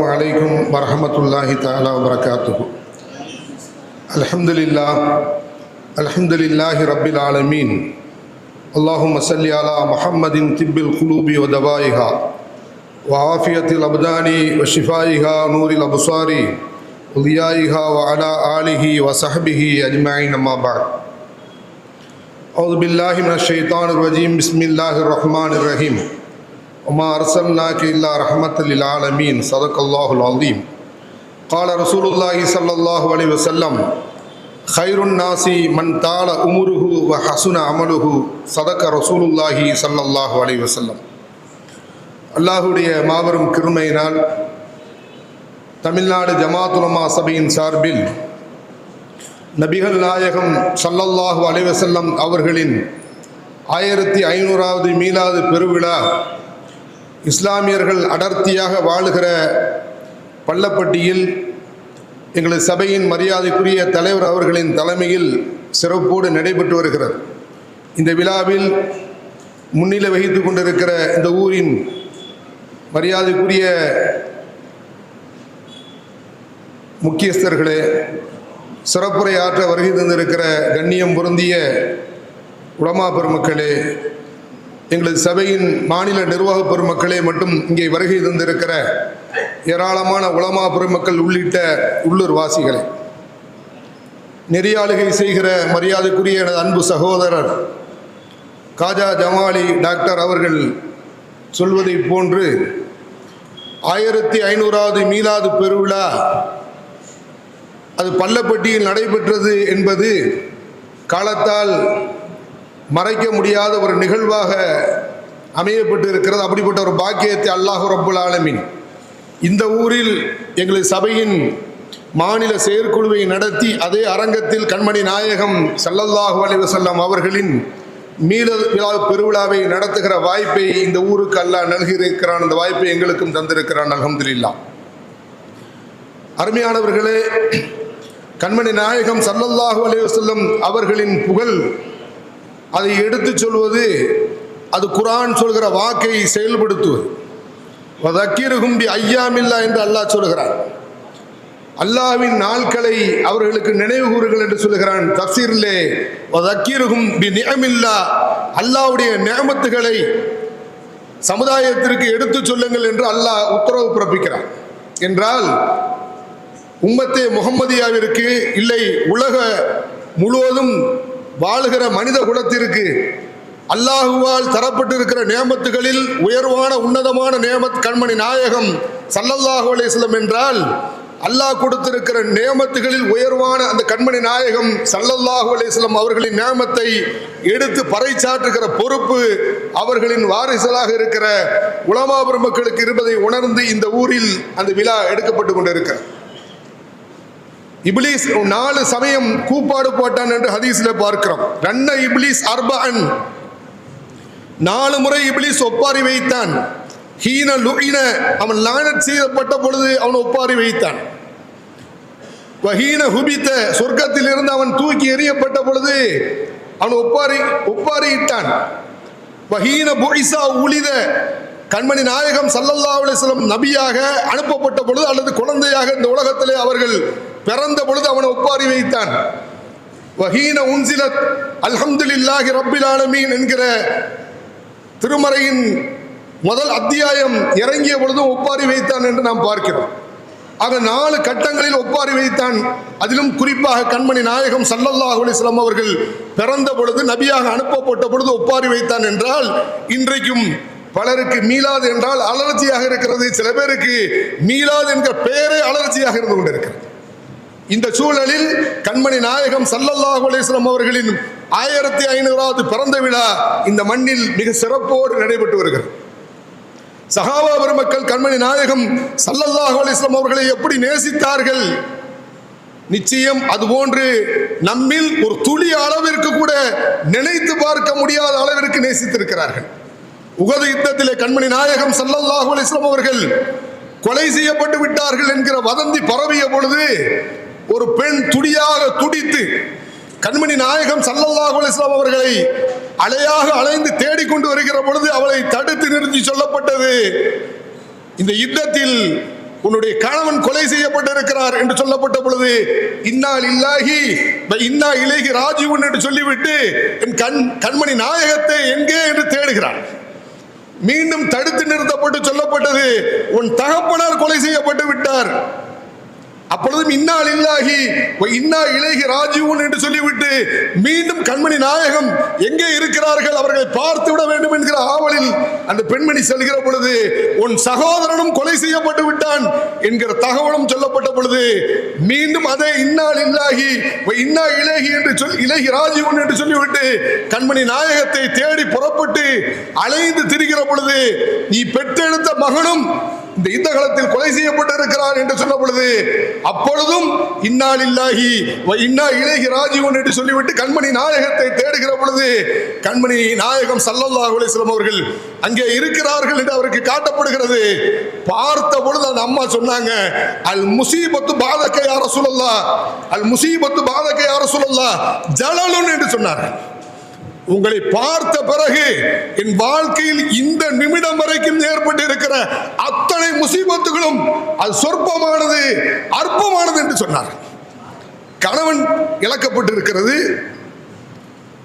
عليكم ورحمة الله تعالى وبركاته. الحمد لله الحمد لله رب العالمين. اللهم صل على محمد طب القلوب ودوائها وعافية الأبدان وشفائها نور الأبصار وضيائها وعلى آله وصحبه أجمعين أما بعد. أعوذ بالله من الشيطان الرجيم. بسم الله الرحمن الرحيم. وما أرسلناك إلا رحمة للعالمين صدق الله العظيم قال رسول الله صلى الله عليه وسلم خير الناس من طال عمره وحسن عمله صدق رسول الله صلى الله عليه وسلم அல்லாஹுடைய மாபெரும் கிருமையினால் தமிழ்நாடு ஜமாத்துலமா சபையின் சார்பில் நபிகள் நாயகம் ஸல்லல்லாஹு அலைஹி வஸல்லம் அவர்களின் ஆயிரத்தி ஐநூறாவது மீலாது பெருவிழா இஸ்லாமியர்கள் அடர்த்தியாக வாழுகிற பள்ளப்பட்டியில் எங்களது சபையின் மரியாதைக்குரிய தலைவர் அவர்களின் தலைமையில் சிறப்போடு நடைபெற்று வருகிறது. இந்த விழாவில் முன்னிலை வகித்து கொண்டிருக்கிற இந்த ஊரின் மரியாதைக்குரிய முக்கியஸ்தர்களே சிறப்புரை ஆற்ற வருகை தந்திருக்கிற கண்ணியம் பொருந்திய உலமா பெருமக்களே எங்களது சபையின் மாநில நிர்வாக பெருமக்களே மட்டும் இங்கே வருகை தந்திருக்கிற ஏராளமான உலமா பெருமக்கள் உள்ளிட்ட உள்ளூர் வாசிகளை. நெறியாளுகை செய்கிற மரியாதைக்குரிய எனது அன்பு சகோதரர் காஜா ஜமாலி டாக்டர் அவர்கள் சொல்வதைப் போன்று ஆயிரத்தி ஐநூறாவது மீலாது பெருவிழா அது பள்ளப்பட்டியில் நடைபெற்றது என்பது காலத்தால் மறைக்க முடியாத ஒரு நிகழ்வாக அமையப்பட்டு இருக்கிறது அப்படிப்பட்ட ஒரு பாக்கியத்தை அல்லாஹு ரப்புல் ஆலமின் இந்த ஊரில் எங்களது சபையின் மாநில செயற்குழுவை நடத்தி அதே அரங்கத்தில் கண்மணி நாயகம் சல்லல்லாஹு அலிவசல்லாம் அவர்களின் மீள விழா பெருவிழாவை நடத்துகிற வாய்ப்பை இந்த ஊருக்கு அல்லாஹ் நல்கியிருக்கிறான். அந்த வாய்ப்பை எங்களுக்கும் தந்திருக்கிறான். அல்ஹம்துலில்லா. அருமையானவர்களே கண்மணி நாயகம் சல்லல்லாஹு அலைஹி அவர்களின் புகழ் அதை எடுத்துச் சொல்வது அது குரான் சொல்கிற வாக்கை செயல்படுத்துவது. வதக்கீருகும்பி ஐயாமில்லா என்று அல்லாஹ் சொல்கிறான். அல்லாவின் நாட்களை அவர்களுக்கு நினைவு கூறுகள் என்று சொல்லுகிறான் தப்சீரிலே. வதக்கீருகும் பி நியமில்லா அல்லாவுடைய நியமத்துகளை சமுதாயத்திற்கு எடுத்துச் சொல்லுங்கள் என்று அல்லாஹ் உத்தரவு பிறப்பிக்கிறான். என்றால் உம்மத்தே முகம்மதியாவிற்கு இல்லை உலக முழுவதும் வாழுகிற மனித குலத்திற்கு அல்லாஹுவால் தரப்பட்டிருக்கிற நியமத்துகளில் உயர்வான உன்னதமான நியமத் கண்மணி நாயகம் சல்லல்லாஹு அலேஸ்லம் என்றால் அல்லாஹ் கொடுத்திருக்கிற நியமத்துகளில் உயர்வான அந்த கண்மணி நாயகம் சல்லல்லாஹு அலேஸ்லம் அவர்களின் நியமத்தை எடுத்து பறைச்சாற்றுகிற பொறுப்பு அவர்களின் வாரிசலாக இருக்கிற உலமா பெருமக்களுக்கு இருப்பதை உணர்ந்து இந்த ஊரில் அந்த விழா எடுக்கப்பட்டு கொண்டிருக்கிறது. இப்லீஸ் நாலு சமயம் கூப்பாடு போட்டான் என்று ஹதீஸ்ல பார்க்கிறோம். ரன்ன இப்லீஸ் அர்பன் நாலு முறை இப்லீஸ் ஒப்பாரி வைத்தான். ஹீன லுயின அவன் லானட் செய்யப்பட்ட பொழுது அவன் ஒப்பாரி வைத்தான். வஹீன ஹுபித்த சொர்க்கத்தில் இருந்து அவன் தூக்கி எறியப்பட்ட பொழுது அவன் ஒப்பாரி ஒப்பாரியிட்டான். வஹீன புய்சா உளித கண்மணி நாயகம் சல்லல்லா அலிஸ்லம் நபியாக அனுப்பப்பட்ட பொழுது அல்லது குழந்தையாக இந்த உலகத்திலே அவர்கள் பிறந்த பொழுது அவனை ஒப்பாரி வைத்தான். வஹீன உன்சிலத் அல்ஹம்துலில்லாஹி ரப்பில் ஆலமீன் என்கிற திருமறையின் முதல் அத்தியாயம் இறங்கிய பொழுதும் ஒப்பாரி வைத்தான் என்று நாம் பார்க்கிறோம். ஆக நாலு கட்டங்களில் ஒப்பாரி வைத்தான். அதிலும் குறிப்பாக கண்மணி நாயகம் சல்லல்லாஹ் அலிஸ்லாம் அவர்கள் பிறந்த பொழுது நபியாக அனுப்பப்பட்ட பொழுது ஒப்பாரி வைத்தான் என்றால் இன்றைக்கும் பலருக்கு மீளாது என்றால் அலர்ஜியாக இருக்கிறது. சில பேருக்கு மீளாது என்கிற பெயரே அலர்ஜியாக இருந்து கொண்டிருக்கிறது. இந்த சூழலில் கண்மணி நாயகம் சல்லல்லாஹு அலிஸ்லாம் அவர்களின் ஆயிரத்தி ஐநூறாவது பிறந்த விழா இந்த மண்ணில் மிக சிறப்போடு நடைபெற்று வருகிறது. சகாபா பெருமக்கள் கண்மணி நாயகம் சல்லல்லாஹு அலிஸ்லாம் அவர்களை எப்படி நேசித்தார்கள்? நிச்சயம் அதுபோன்று நம்மில் ஒரு துளி அளவிற்கு கூட நினைத்து பார்க்க முடியாத அளவிற்கு நேசித்திருக்கிறார்கள். உகது யுத்தத்திலே கண்மணி நாயகம் சல்லல்லாஹு அலிஸ்லாம் அவர்கள் கொலை செய்யப்பட்டு விட்டார்கள் என்கிற வதந்தி பரவிய பொழுது ஒரு பெண் துடியாக துடித்து கண்மணி நாயகம் சல்லல்லாஹு அவர்களை அலையாக அலைந்து தேடிக்கொண்டு வருகிற பொழுது அவளை தடுத்து நிறுத்தி சொல்லப்பட்டது. இந்த யுத்தத்தில் உன்னுடைய கணவன் கொலை செய்யப்பட்டிருக்கிறார் என்று சொல்லப்பட்ட பொழுது இன்னால் இல்லாகி இன்னா இலேகி ராஜீவன் என்று சொல்லிவிட்டு என் கண் கண்மணி நாயகத்தை எங்கே என்று தேடுகிறார் மீண்டும் தடுத்து நிறுத்தப்பட்டு சொல்லப்பட்டது உன் தகப்பனார் கொலை செய்யப்பட்டு விட்டார். அப்பொழுதும் இன்னா இல்லாகி இன்னா இலகி ராஜீவன் என்று சொல்லிவிட்டு மீண்டும் கண்மணி நாயகம் எங்கே இருக்கிறார்கள் அவர்களை பார்த்து விட வேண்டும் என்கிற ஆவலில் அந்த பெண்மணி செல்கிற பொழுது உன் சகோதரனும் கொலை செய்யப்பட்டு விட்டான் என்கிற தகவலும் சொல்லப்பட்ட பொழுது மீண்டும் அதே இன்னால் இல்லாகி இன்னா இலகி என்று சொல் இலகி ராஜீவன் என்று சொல்லிவிட்டு கண்மணி நாயகத்தை தேடி புறப்பட்டு அலைந்து திரிகிற பொழுது நீ பெற்றெடுத்த மகனும் இந்த யுத்த காலத்தில் கொலை செய்யப்பட்டிருக்கிறார் என்று சொன்ன பொழுது அப்பொழுதும் இன்னால் இல்லாகி இன்னா இலகி ராஜீவன் என்று சொல்லிவிட்டு கண்மணி நாயகத்தை தேடுகிற பொழுது கண்மணி நாயகம் சல்லல்லா அலைஹிஸ்ஸலாம் அவர்கள் அங்கே இருக்கிறார்கள் என்று அவருக்கு காட்டப்படுகிறது. பார்த்த பொழுது அந்த அம்மா சொன்னாங்க அல் முசீபத்து பாதக்க யார சொல்லல்லா அல் முசீபத்து பாதக்க யார சொல்லல்லா ஜலலுன் என்று சொன்னார்கள். உங்களை பார்த்த பிறகு என் வாழ்க்கையில் இந்த நிமிடம் வரைக்கும் ஏற்பட்டு இருக்கிற அத்தனை முசீபத்துகளும் அது சொற்பமானது அற்பமானது என்று சொன்னார். கணவன் இழக்கப்பட்டிருக்கிறது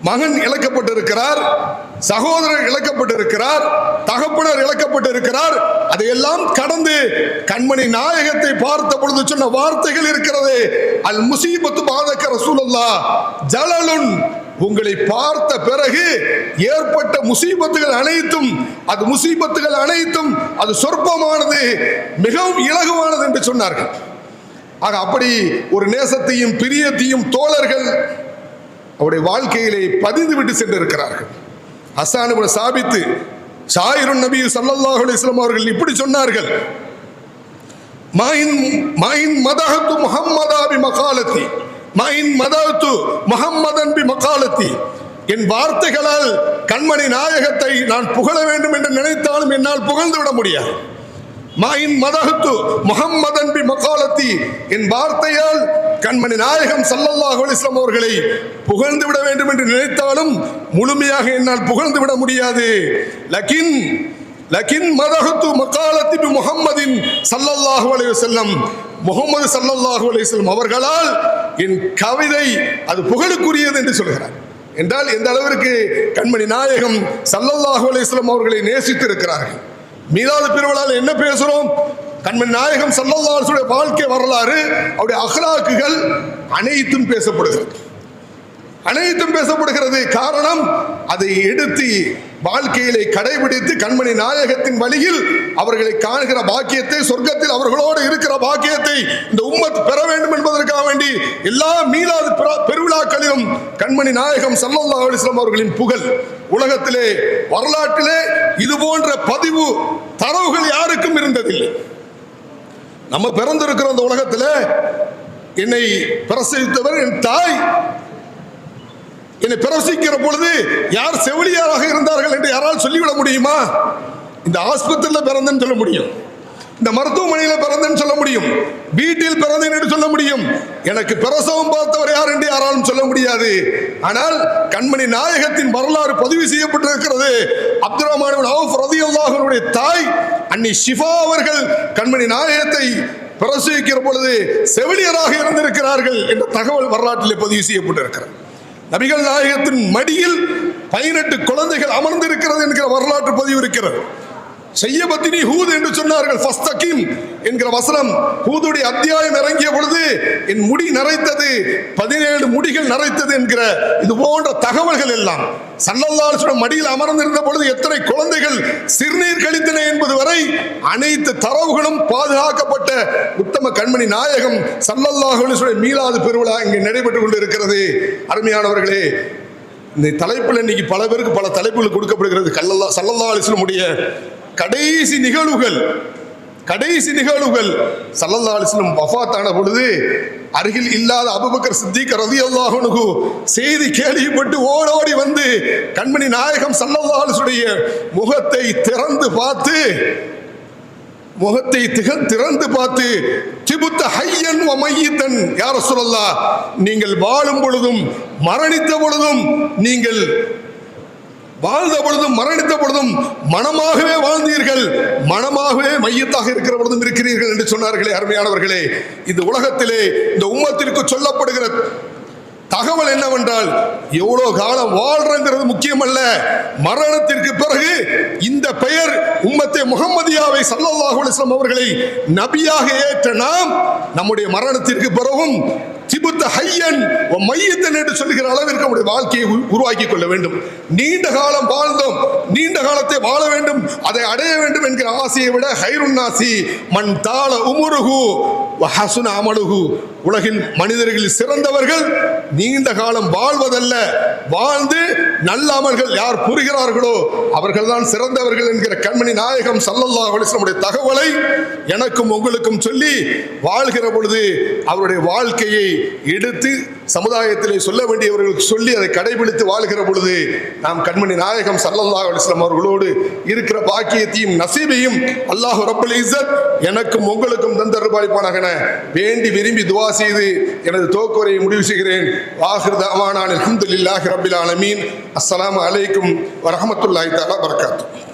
மகன் இழக்கப்பட்டிருக்கிறார் சகோதரர் இழக்கப்பட்டிருக்கிறார் தகப்பனர் இழக்கப்பட்டிருக்கிறார். அதையெல்லாம் கடந்து கண்மணி நாயகத்தை பார்த்த பொழுது சொன்ன வார்த்தைகள் இருக்கிறது. அல் முசீபத்து பாதக்க ரசூலல்லா ஜலலுன் உங்களை பார்த்த பிறகு ஏற்பட்ட முசீபத்துகள் அனைத்தும் அது முசீபத்துகள் அனைத்தும் அது சொற்பமானது மிகவும் இலகுவானது என்று சொன்னார்கள். ஆக அப்படி ஒரு நேசத்தையும் பிரியத்தையும் தோழர்கள் அவருடைய வாழ்க்கையிலே பதிந்து விட்டு சென்றிருக்கிறார்கள். ஹசானுபுர சாபித்து ஷாயிருன் நபி சல்லாஹ் அலிஸ்லாம் அவர்கள் இப்படி சொன்னார்கள். மாயின் மாயின் மதகத்து முகம்மதாபி மகாலத்தி. மாயின் மதஹத்து முஹம்மதன் பி மக்காலத்தி என் வார்த்தைகளால் கண்மணி நாயகத்தை நான் புகழ வேண்டும் என்று நினைத்தாலும் என்னால் புகழ்ந்து விட முடியாது. மாயின் மதஹத்து முஹம்மதன் பி மகாலத்தி. என் வார்த்தையால் கண்மணி நாயகம் சல்லல்லாஹு அலிஸ்லாம் அவர்களை புகழ்ந்து விட வேண்டும் என்று நினைத்தாலும் முழுமையாக என்னால் புகழ்ந்து விட முடியாது. லக்கின் லக்கின் மதகுத்து மக்காலத்தி பி சல்லல்லாஹு அலைய செல்லம் முகமது சல்லல்லாஹு அலைய செல்லம் அவர்களால் என் கவிதை அது புகழுக்குரியது என்று சொல்கிறார். என்றால் எந்த அளவிற்கு கண்மணி நாயகம் சல்லல்லாஹு அலிஸ்லாம் அவர்களை நேசித்து இருக்கிறார்கள் மீதாத பெருவிழாவில் என்ன பேசுறோம்? கண்மணி நாயகம் சல்லல்லாஹுடைய வாழ்க்கை வரலாறு அவருடைய அகலாக்குகள் அனைத்தும் பேசப்படுகிறது. அனைத்தும் பேசப்படுகிறது. காரணம் அதை எடுத்து வாழ்க்கையிலே கடைபிடித்து கண்மணி நாயகத்தின் வழியில் அவர்களை காணுகிற பாக்கியத்தை சொர்க்கத்தில் அவர்களோடு இருக்கிற பாக்கியத்தை இந்த உம்மத் பெற வேண்டும் என்பதற்காக எல்லா மீலாது பெருவிழாக்களிலும் கண்மணி நாயகம் சல்லல்லா அலிஸ்லாம் அவர்களின் புகழ். உலகத்திலே வரலாற்றிலே இது போன்ற பதிவு தரவுகள் யாருக்கும் இருந்ததில்லை. நம்ம பிறந்திருக்கிற அந்த உலகத்தில் என்னை பிரசவித்தவர் என் தாய். என்னை பிரவசிக்கிற பொழுது யார் செவிலியாராக இருந்தார்கள் என்று யாரால் சொல்லிவிட முடியுமா? இந்த ஆஸ்பத்திரியில் பிறந்தன்னு சொல்ல முடியும். இந்த மருத்துவமனையில் பிறந்தேன்னு சொல்ல முடியும். வீட்டில் பிறந்தேன் என்று சொல்ல முடியும். எனக்கு பிரசவம் பார்த்தவர் யார் என்று யாராலும் சொல்ல முடியாது. ஆனால் கண்மணி நாயகத்தின் வரலாறு பதிவு செய்யப்பட்டிருக்கிறது. அப்துல் ரஹ்மான் அவுஃப் தாய் அன்னி ஷிஃபா அவர்கள் கண்மணி நாயகத்தை பிரசவிக்கிற பொழுது செவிலியராக இருந்திருக்கிறார்கள் என்ற தகவல் வரலாற்றிலே பதிவு செய்யப்பட்டிருக்கிறது. நபிகள் நாயகத்தின் மடியில் பதினெட்டு குழந்தைகள் அமர்ந்திருக்கிறது என்கிற வரலாற்று பதிவு இருக்கிறது. செய்யபத்தினி ஹூத் என்று சொன்னார்கள். ஃபஸ்தகிம் என்கிற வசனம் ஹூதுடைய அத்தியாயம் இறங்கிய பொழுது என் முடி நரைத்தது பதினேழு முடிகள் நரைத்தது என்கிற இது போன்ற தகவல்கள் எல்லாம். சல்லல்லாஹு மடியில் அமர்ந்திருந்த பொழுது எத்தனை குழந்தைகள் சிறுநீர் கழித்தன என்பது வரை அனைத்து தரவுகளும் பாதுகாக்கப்பட்ட உத்தம கண்மணி நாயகம் சல்லல்லாஹுடைய மீளாது பெருவிழா இங்கே நடைபெற்றுக் கொண்டிருக்கிறது. அருமையானவர்களே இந்த தலைப்பில் இன்னைக்கு பல பேருக்கு பல தலைப்புகள் கொடுக்கப்படுகிறது. கல்லல்லா சல்லல்லா அலிஸ்லமுடைய கடைசி நிகழ்வுகள் கடைசி நிகழ்வுகள். சல்லல்லா அலிஸ்லம் வஃத்தான பொழுது அருகில் இல்லாத அபுபக்கர் சித்திக் ரதி அல்லாஹனுக்கு செய்தி கேள்விப்பட்டு ஓடோடி வந்து கண்மணி நாயகம் சல்லல்லா அலிசுடைய முகத்தை திறந்து பார்த்து முகத்தை திக திறந்து பார்த்து திபுத்த ஹையன் மையத்தன் யார சொல்லல்லா நீங்கள் வாழும் பொழுதும் மரணித்த பொழுதும் நீங்கள் வாழ்ந்த பொழுதும் மரணித்த பொழுதும் மனமாகவே வாழ்ந்தீர்கள். மனமாகவே மையத்தாக இருக்கிற பொழுதும் இருக்கிறீர்கள் என்று சொன்னார்களே அருமையானவர்களே. இந்த உலகத்திலே இந்த உம்மத்திற்கு சொல்லப்படுகிற தகவல் என்னவென்றால் எவ்வளவு காலம் வாழ்றங்கிறது முக்கியமல்ல. மரணத்திற்கு பிறகு பெயர் உம்மத்தை முகமதியாவை சல்லல்லாஹு அலிஸ்லாம் அவர்களை நபியாக ஏற்ற நாம் நம்முடைய மரணத்திற்கு பிறகும் திபுத்த ஹையன் மையத்தன் என்று சொல்லுகிற அளவிற்கு நம்முடைய வாழ்க்கையை உ- உருவாக்கி கொள்ள வேண்டும். நீண்ட காலம் வாழ்ந்தோம். நீண்ட காலத்தை வாழ வேண்டும். அதை அடைய வேண்டும் என்கிற ஆசையை விட ஹைருன்னாசி மண் தாள உமுருகு ஹசுன அமலுகு உலகின் மனிதர்களில் சிறந்தவர்கள் நீண்ட காலம் வாழ்வதல்ல. வாழ்ந்து நல்ல அமல்கள் யார் புரிகிறார்களோ அவர்கள் தான் சிறந்தவர்கள் என்கிற கண்மணி நாயகம் சல்லல்லா அலிஸ்லமுடைய தகவலை எனக்கும் உங்களுக்கும் சொல்லி வாழ்கிற பொழுது அவருடைய வாழ்க்கையை எடுத்து சமுதாயத்திலே சொல்ல வேண்டியவர்களுக்கு சொல்லி அதை கடைபிடித்து வாழ்கிற பொழுது நாம் கண்மணி நாயகம் சல்லல்லா அலிஸ்லாம் அவர்களோடு இருக்கிற பாக்கியத்தையும் நசீபையும் அல்லாஹ் ரப்பல் இசத் எனக்கும் உங்களுக்கும் தந்தருபாய்ப்பானாக வேண்டி விரும்பி துவா செய்து எனது தோக்குரையை முடிவு செய்கிறேன். வாஹிர் தவானான் அல்ஹம்துலில்லாஹி ரப்பில் ஆலமீன். அஸ்லாம் அலைக்கும் வரமத்துல்லாஹி தாலா வரகாத்து